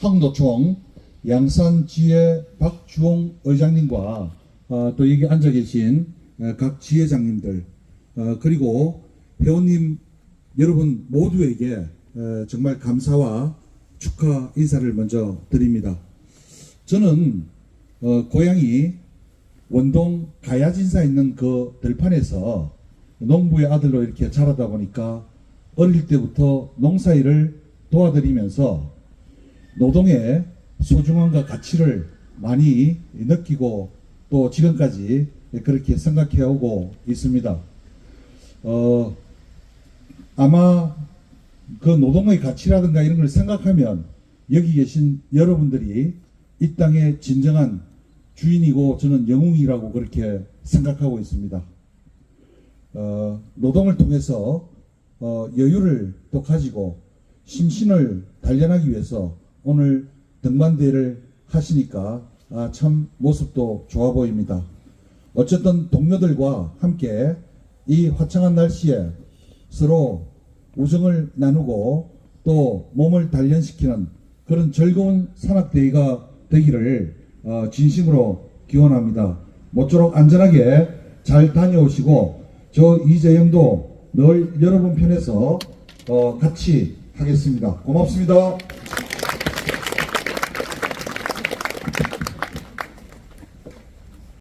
한국노총 양산지회 박주홍 의장님과 어, 또 여기 앉아 계신 어, 각 지회장님들 어, 그리고 회원님 여러분 모두에게 어, 정말 감사와 축하 인사를 먼저 드립니다. 저는 어, 고향이 원동 가야진사 있는 그 들판에서 농부의 아들로 이렇게 자라다 보니까 어릴 때부터 농사일을 도와드리면서 노동의 소중함과 가치를 많이 느끼고 또 지금까지 그렇게 생각해 오고 있습니다. 어, 아마 그 노동의 가치라든가 이런 걸 생각하면 여기 계신 여러분들이 이 땅의 진정한 주인이고 저는 영웅이라고 그렇게 생각하고 있습니다. 어, 노동을 통해서 어, 여유를 또 가지고 심신을 단련하기 위해서 오늘 등반대회를 하시니까 아, 참 모습도 좋아 보입니다. 어쨌든 동료들과 함께 이 화창한 날씨에 서로 우정을 나누고 또 몸을 단련시키는 그런 즐거운 산악대회가 되기를 어, 진심으로 기원합니다. 모쪼록 안전하게 잘 다녀오시고 저 이재영도 늘 여러분 편에서 어, 같이 하겠습니다. 고맙습니다.